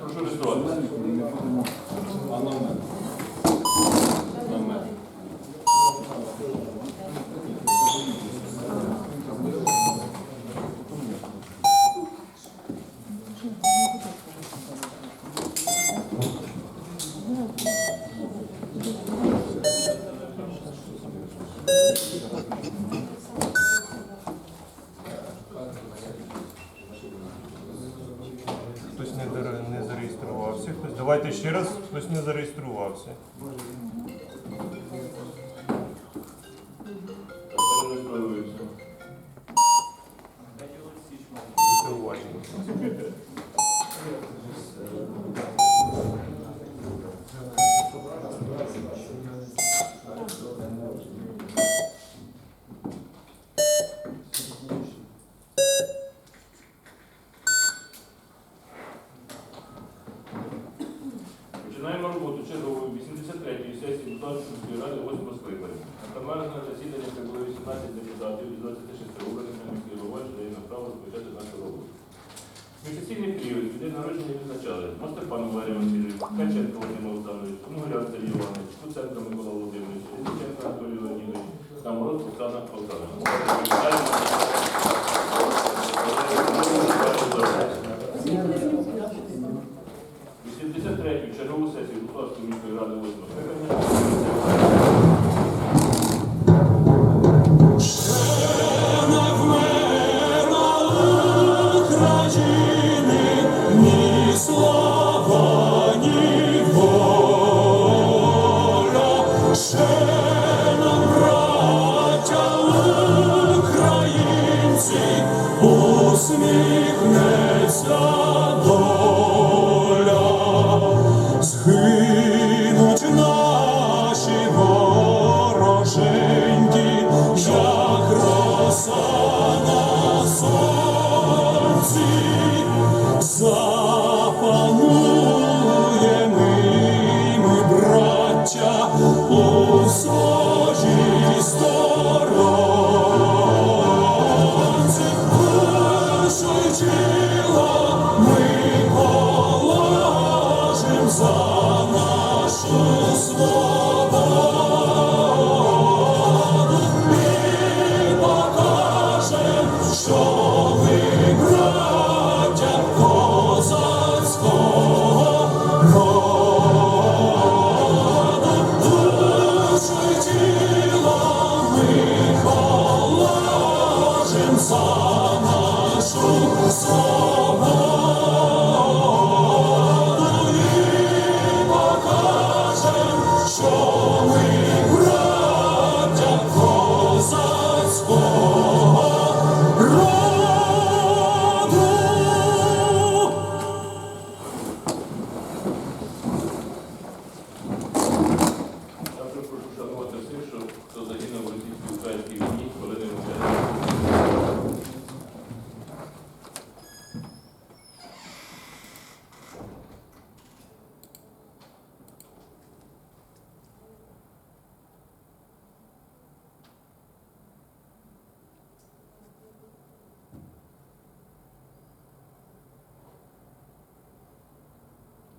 Прошу реєструватися. ще раз хтось не зареєструвався. 3 чергову сесію Гуславської міської ради 8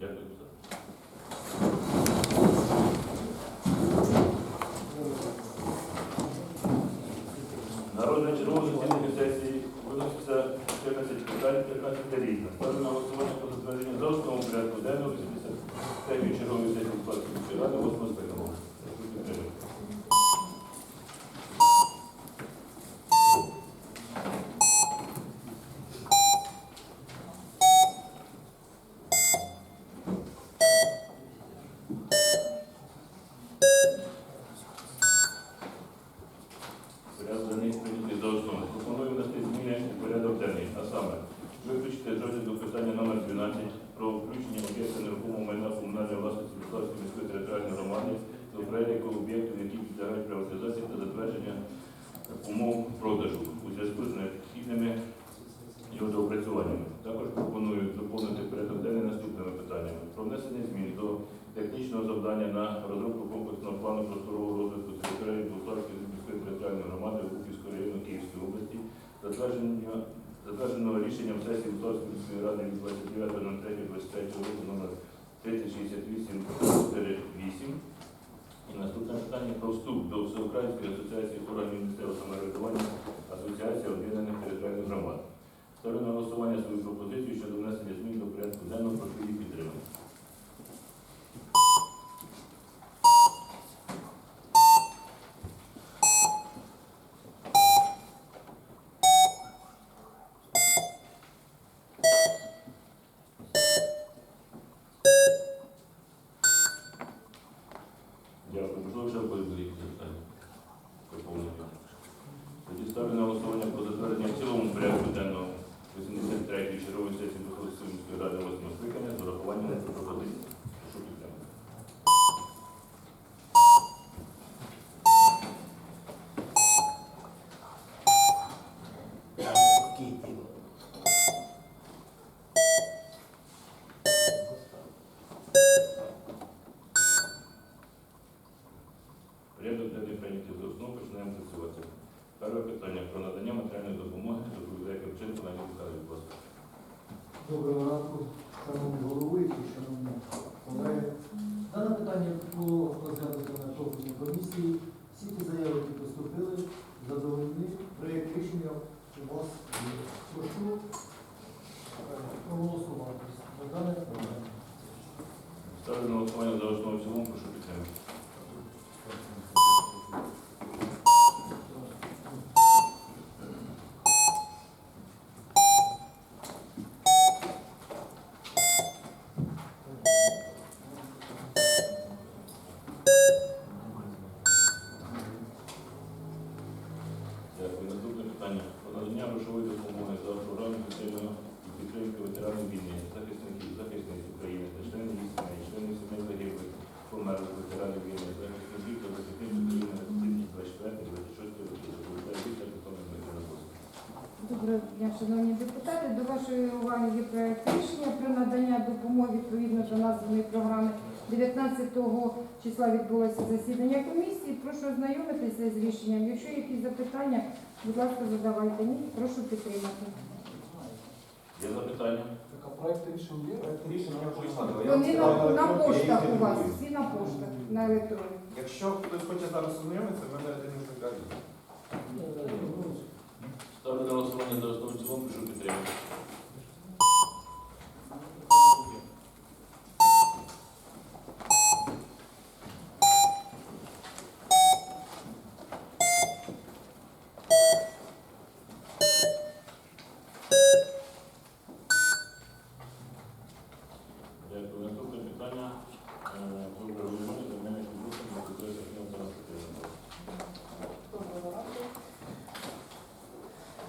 Дякую. за підлягають приватизації та затвердження умов продажу у зв'язку з необхідними його доопрацюваннями. Також пропоную доповнити порядок денний наступними питаннями про внесення змін до технічного завдання на розробку комплексного плану просторового розвитку території Полтавської міської територіальної громади Куківського району Київської області, затвердження затвердженого рішенням сесії Полтавської міської ради від 29.03.23 року номер 368 і наступне питання про вступ до Всеукраїнської асоціації органів місцевого самоврядування Асоціації об'єднаних територіальних громад. Сторони голосування свою пропозицію щодо внесення змін до порядку денного прошу її підтримати. Перше питання про надання матеріальної допомоги до доповідає Кривченко на лікарі. Доброго ранку, шановні шановні депутати. До вашої уваги є проект рішення про надання допомоги відповідно до названої програми. 19 числа відбулося засідання комісії. Прошу ознайомитися з рішенням. Якщо є якісь запитання, будь ласка, задавайте. Ні, прошу підтримати. Є запитання? Так, а проєкт рішення є? Проєкт рішення Вони на, на поштах у вас, всі на поштах, на електроні. Якщо хтось хоче зараз ознайомитися, в мене один із Ставлю на голосування за основу в цілому, прошу підтримати. Дякую. Наступне питання е, про врегулювання земельних відносин на території Тернопільського Доброго ранку.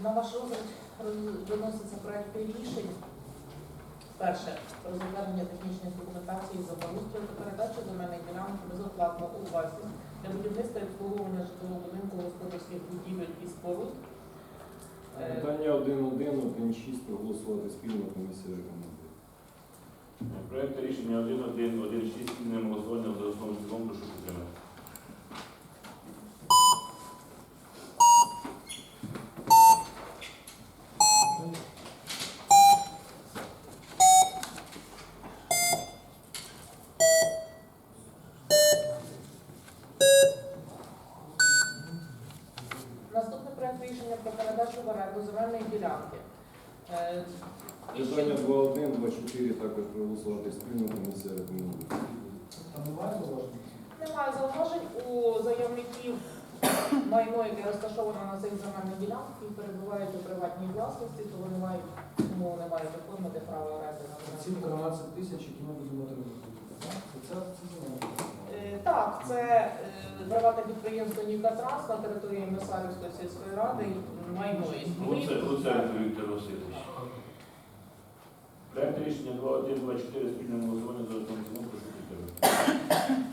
На ваш розгляд роз- виноситься проект рішень. Перше, про затвердження технічної документації за благоустрою та передачу земельних ділянок безоплатно у власність для будівництва і обслуговування житлового будинку господарських будівель і споруд. Е, Питання 1.1, 1.6 проголосувати спільно комісія рекомендує. Проєкт рішення 1.1.1.6 спільним голосуванням за основу цілому, прошу підтримати. Наступний проект рішення про передачу в оренду земельної ділянки. Е, і ще- Питання 2.1, 2.4 також проголосувати спільно комісія рекомендує. Там немає зауважень? Немає зауважень у заявників майно, яке розташоване на цих земельних ділянках і перебувають у приватній власності, то вони мають, тому вони мають оформити право оренди на Ці 13 тисяч, які ми будемо отримати. так? Це це це земельна. Е, Так, це е, приватне підприємство Нікатранс на території Месарівської сільської ради майно і Луце- Луценко Віктор Васильович. Проект рішення 2.1.2.4 спільним голосуванням за основу прошу підтримати.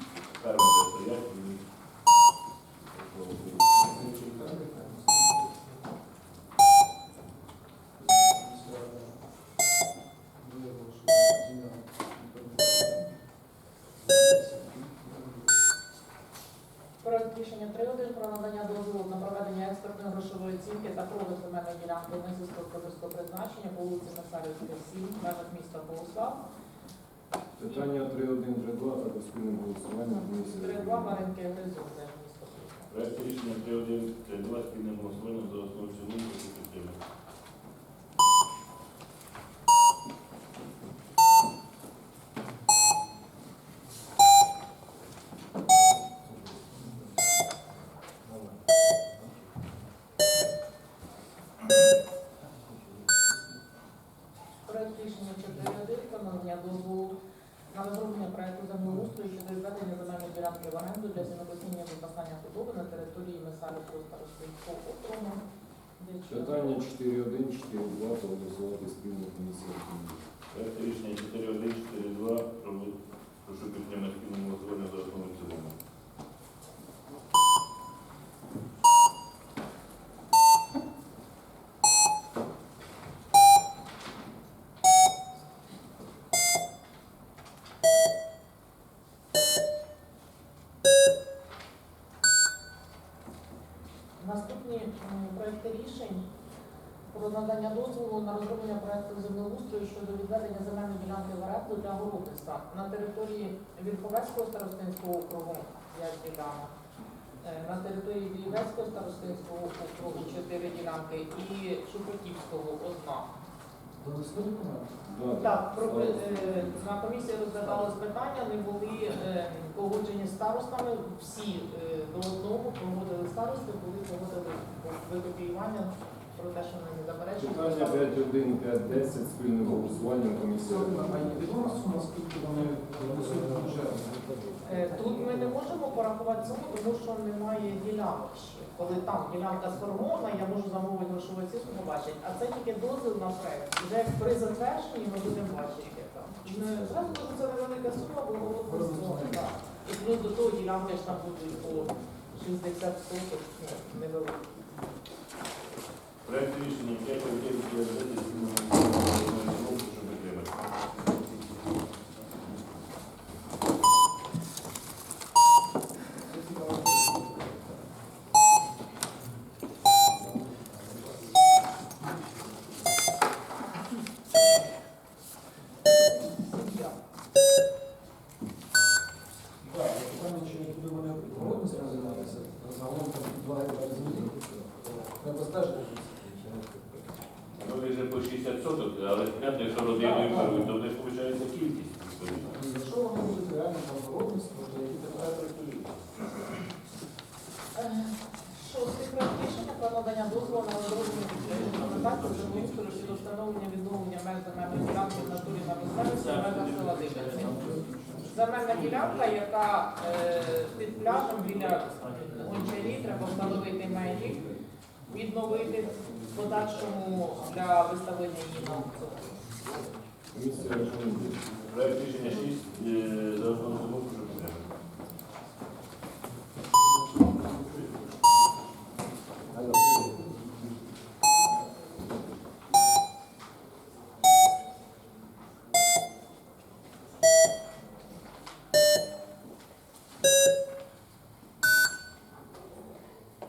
Рішення 3.1 про надання дозволу на проведення експертної грошової оцінки та продаж земельної ділянки на сільськогосподарського призначення по вулиці Насарівська, 7, в межах міста Полослав. Питання 3.1, 3.2 також спільним голосуванням комісії. 3.2 рекомендує. Маринки Богослав. Проект рішення 3.1.3.2 спільним голосуванням за основу цілу. цілому, підтримати. Проект рішення 4.1 про надання дозволу розроблення проекту землеустрою щодо відведення земельної ділянки в оренду для сінокосіння випасання худоби на території Месарівського старостинського округу. Питання 4.1, 4.2 проголосувати спільно комісію. Проект рішення 4.1.4.2 про- прошу підтримати спільному голосуванням за основу в цілому. Наступні м, проекти рішень про надання дозволу на розроблення проекту землеустрою щодо відведення земельної ділянки в оренду для городництва на території Вільховецького старостинського округу 5 ділянок, е, на території Вільвецького старостинського округу 4 ділянки і Шупотівського одна. Так, про, е, на комісії розглядалось питання, не були е, погоджені з старостами. Всі е, до одного погодили старости, були погодили викопіювання про те, що вони не заперечують. Питання 5.1, 5.10 спільним голосуванням комісії. А є відома сума, скільки вони донесуть до бюджету? Е, Тут ми не можемо порахувати суму, тому що немає ділянок ще. Коли там ділянка сформована, я можу замовити грошову оцінку, побачити. А це тільки дозвіл на проект. Вже як при затвердженні ми будемо бачити, яке там. Не зразу кажу, це невелика сума, бо городництво, так. І плюс до того ділянки ж там будуть по 60 соток, ну, невеликі. Проект рішення. 5 9 9 прошу підтримати. Так, питання, чи не буде вони городництвом займатися, загалом там два гектари землі. Треба стежити. Ну, ви вже по 60 соток, але понятно, якщо родиною керують, то в них виходить кількість. відповідно. Якщо вони реально там городництво, то які параметри є? Шостий проект рішення про надання дозволу на технічної документації землеустрою щодо встановлення відновлення меж земельної ділянки в натурі на місцевості в межах села Дибенці. Земельна ділянка, яка е, під пляжем біля гончарі, треба встановити межі, відновити в подальшому для виставлення її на аукціон. Комісія рекомендує. Проект рішення 6 е, за основу цілому прошу підтримати.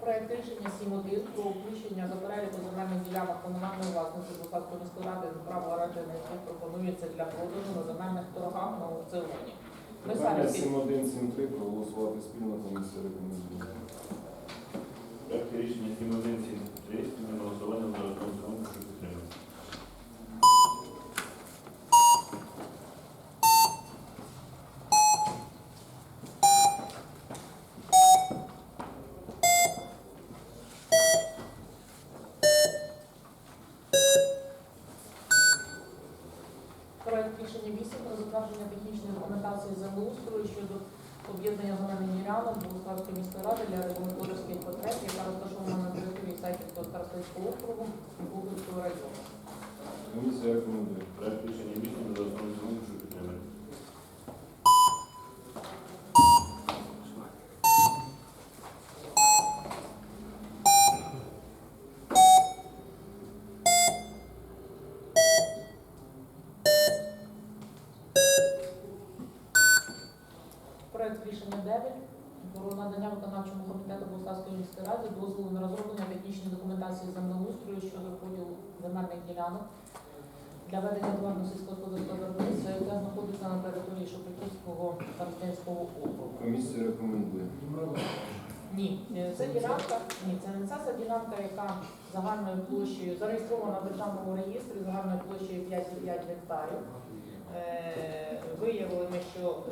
Проект рішення 7.1 про включення до переліку земельних ділянок комунальної власності Бухарської міської ради з право оренди на яких пропонується для продажу на земельних торгах на аукціоні. Ми самі Питання всі 7.1, 7.3 проголосувати спільно комісія рекомендує. Проект рішення 7173 спільним голосування за основу цілому прошу підтримати. проект рішення 8 про затвердження технічної документації землеустрою щодо об'єднання земельних ділянок Богославської міської ради для регуляторських потреб, яка розташована на території Сахівського старостинського округу Богославського району. Комісія рекомендує. Проект рішення 8 за основу цілому прошу підтримати. Проект рішення 9 про надання виконавчому комітету Богославської міської ради дозволу на розроблення технічної документації землеустрою щодо поділу земельних ділянок для ведення товарно сільськогосподарського виробництва, яке знаходиться на території Шепетівського старостинського округу. Комісія рекомендує. Ні, е, це ділянка, ні, це не ця, це ділянка, яка загальною площею зареєстрована в державному реєстрі загальною площею 5,5 гектарів. Е, Виявили ми, що е,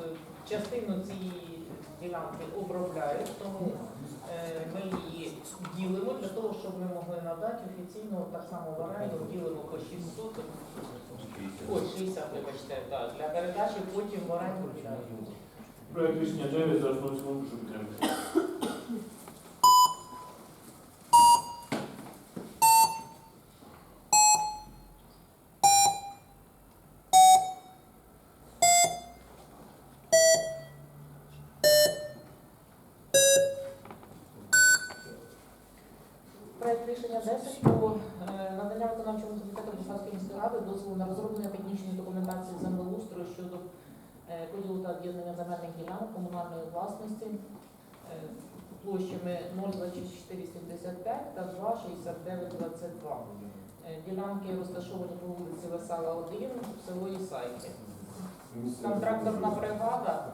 частину цієї ділянки обробляють, тому ми її ділимо для того, щоб ми могли надати офіційно так само в оренду, ділимо по 600, по 60, вибачте, так, для передачі потім в оренду ділянки. Проект рішення 9 за основу цілому прошу підтримати. Проект рішення 10 про е, надання виконавчому комітету Бухарської міської ради дозволу на розроблення технічної документації землеустрою щодо е, поділу та об'єднання земельних ділянок комунальної власності е, площами 02475 та 26922. Е, Ділянки розташовані по вулиці Весела 1, село Ісайки. Комісія Там тракторна бригада,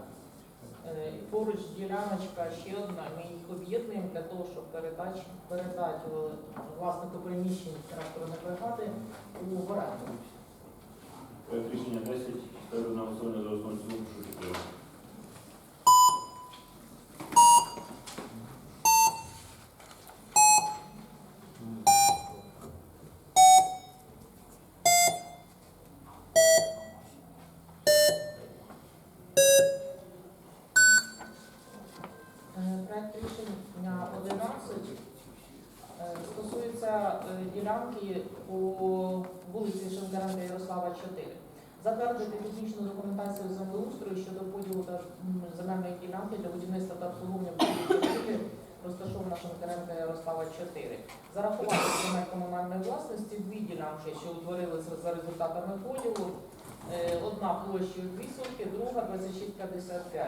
і поруч діляночка ще одна. Ми їх об'єднуємо для того, щоб передати, передати е, власнику приміщень бригади у оренду. Рішення 10. Ставлю на голосування за основу і в цілому. Прошу підтримати. Е, Проект рішення 11 е, стосується е, ділянки по вулиці Шенкаренка Ярослава 4. Затвердити технічну документацію землеустрою щодо поділу та земельної ділянки для будівництва та обслуговування розташована Шенкаренка Ярослава 4. Зарахувати земель комунальної власності дві ділянки, що утворилися за результатами поділу. Е, Одна площею 2 сотки, друга 26,55.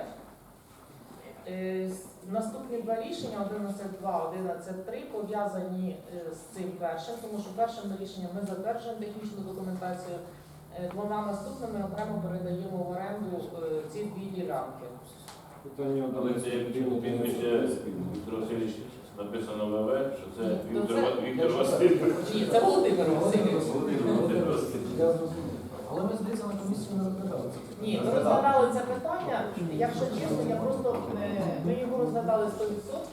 Е, Наступні два рішення 11.2, 11.3 пов'язані е, з цим першим, тому що першим рішенням ми затверджуємо технічну документацію. Е, Двома наступними окремо передаємо в оренду е, ці дві ділянки. Питання Але це як прізвище Віктор Васильович написано ВВ, що це Ну, Віктор Ва- Віктор Васильович. Ні, це Володимир Васильович. Володимир Васильович. Я зрозумів. Але ми, здається, на комісії не розглядали це. Ні, ми розглядали це питання. Якщо чесно, я просто е, ми його розглядали 100%, е,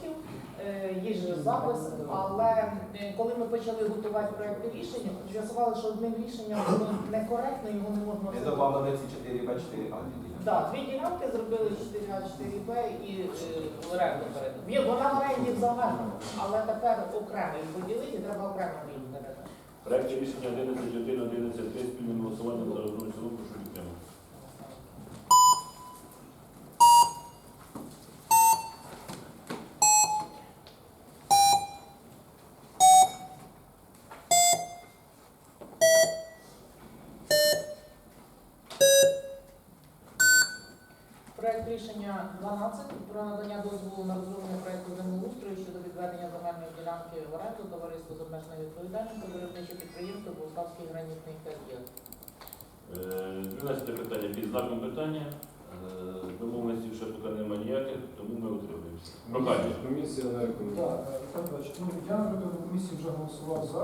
є ж запис, але коли ми почали готувати проєкт рішення, з'ясували, що одним рішенням воно некоректно, його не можна Ми зробити. добавили ці 4 Б, 4 А. Так, дві ділянки зробили 4А, 4Б і е, оренду передали. Є, Вона в оренді в загальному, але тепер окремо їх поділити, треба окремо їх. Проект рішення 11.1, 11.3 спільним голосуванням за і в. Прошу підтримати. Проект рішення 12 про надання дозволу на розроблення проекту землеустрою щодо відведення земельної ділянки в оренду товариству з обмеженою відповідальністю виробниче підприємство Полтавський гранітний кар'єр. Е, 12 питання під знаком питання. Е, Домовленості ще поки немає ніяких, тому ми утримуємося. Прохання. Комісія не рекомендує. Так, е, Петрович, ну, я, наприклад, на комісії вже голосував за.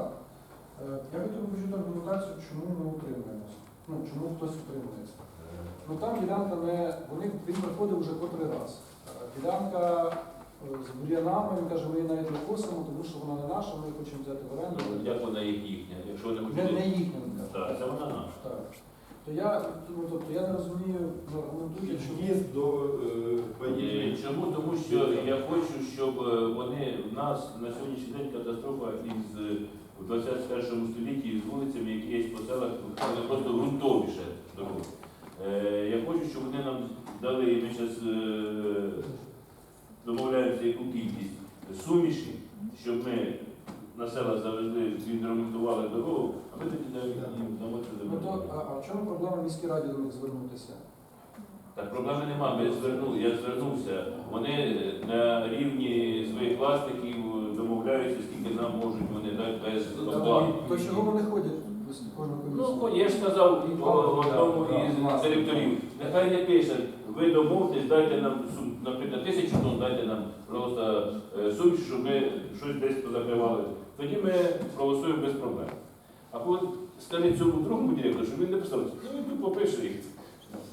Е, Я хотів би почути аргументацію, чому ми утримуємося. Ну, чому хтось утримується. Ну там ділянка не. Вони він приходив вже котрий раз. Е, Ділянка е, з бур'янами, він каже, ми її навіть не косимо, тому що вона не наша, ми хочемо взяти в оренду. Ну, Як вона є їхня? Якщо вони Не, не хочуть. їхня, він каже. Так, це вона наша. Так. То я, ну, тобто, я не розумію, ну, аргументуйте, чому. Під'їзд до Е, Чому? Тому що я хочу, щоб е, вони в нас на сьогоднішній день катастрофа із е, у 21 столітті з вулицями, які є по селах, вони просто ґрунтовіше дороги. Е, Я хочу, щоб вони нам дали, ми зараз домовляємося, яку кількість суміші, щоб ми на села завезли, відремонтували дорогу, а ми тоді даємо їм дамо Ну, то, а, в чому проблема в міській раді до них звернутися? Так, проблеми нема. Ми звернули, я звернувся. Вони на рівні своїх власників домовляються, скільки нам можуть вони дати без оплати. То чого вони ходять? Ну, я ж сказав одному із директорів, нехай не пишуть, ви домовтесь, дайте нам, сум- наприклад, тисячу тонн, дайте нам просто е, суміш, щоб ми щось десь позакривали. Тоді ми проголосуємо без проблем. А коли скажіть цьому другому директору, щоб він не писав, ну він попише їх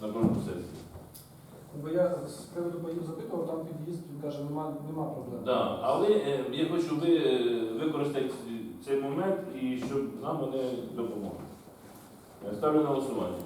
на кожному сесії. Бо я з приводу боїв запитував, там під'їзд, він каже, нема, нема проблем. Да, але е, я хочу ви е, використати цей момент і щоб нам вони допомогли. Ставлю на голосування.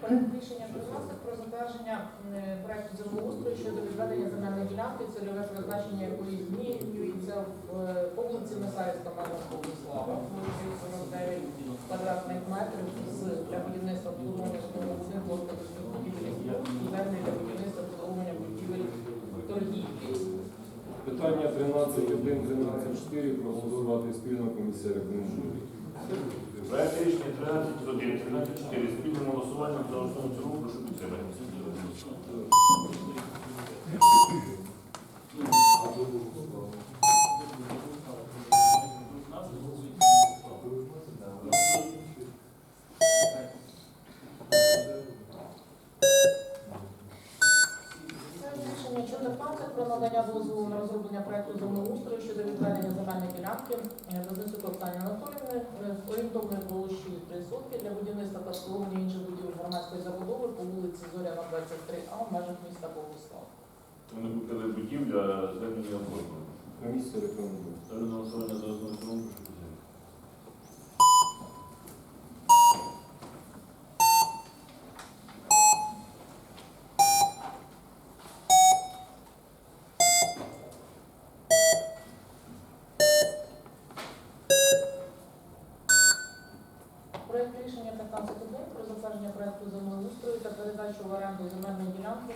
Проект рішення 13 про затвердження е, проекту землеустрою щодо відведення земельної ділянки, цільове призначення якої змінюється в е, по вулиці Месарівська Марна Богослава, вулиці 49 квадратних метрів з для будівництва обслуговування житлового будинку господарських будівель і споруд, землі для будівництва обслуговування будівель торгівлі. Питання 13 21.13.4 проголосувати спільно комісія рекомендує. Проект рішення 13.1, 13.4 спільним голосуванням за основу цього прошу підтримати. Рішення 14 про надання дозволу на розроблення проекту землеустрою щодо відведення земельної ділянки е, Вознесу Оксані Анатоліївни е, орієнтовної площі 3 сотки для будівництва та обслуговування інших будівель громадської забудови по вулиці Зоряна 23А в межах міста Богослав. Вони купили будівлю, а звернення оформили. Комісія рекомендує. Ставлю на голосування за основу в цілому прошу підтримати. Проект рішення 15.1 про затвердження проекту землеустрою та передачу в оренду земельної ділянки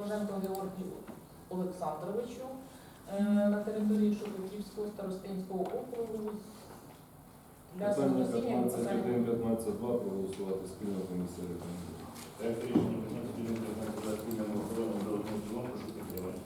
Ложенко Георгію Олександровичу е, на території Шепетівського старостинського округу для Питання самостійного виконання 15.1, 15.2 проголосувати спільно комісія рекомендує. Проект рішення прийнято спільним за спільним голосуванням за основу в цілому прошу підтримати.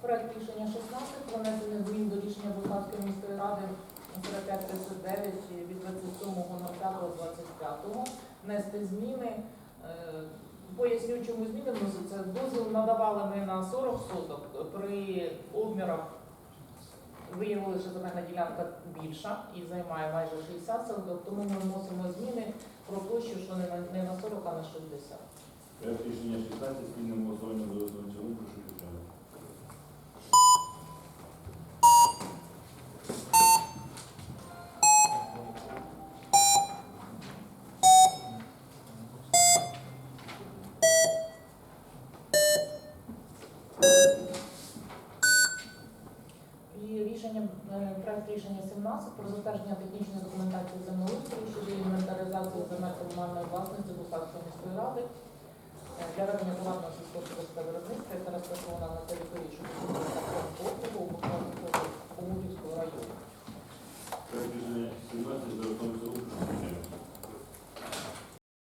Проект рішення 16 про внесення змін до рішення Бухарської міської ради 4539 від 27.05.25 внести зміни. Е, Поясню, чому зміни вносяться. Дозвіл надавали ми на 40 соток. При обмірах виявили, що земельна ділянка більша і займає майже 60 соток, тому ми вносимо зміни про площу, що не на, не на 40, а на 60. Проект рішення 16 спільним голосуванням до цього прошу підтримати. І рішення, е, проект рішення 17 про затвердження технічної документації землеустрою щодо інвентаризації земель комунальної власності Бухарської міської ради е, для ведення приватного сільськогосподарського виробництва, яка розташована на території Шуківського округу у Бухарського Комутівського району.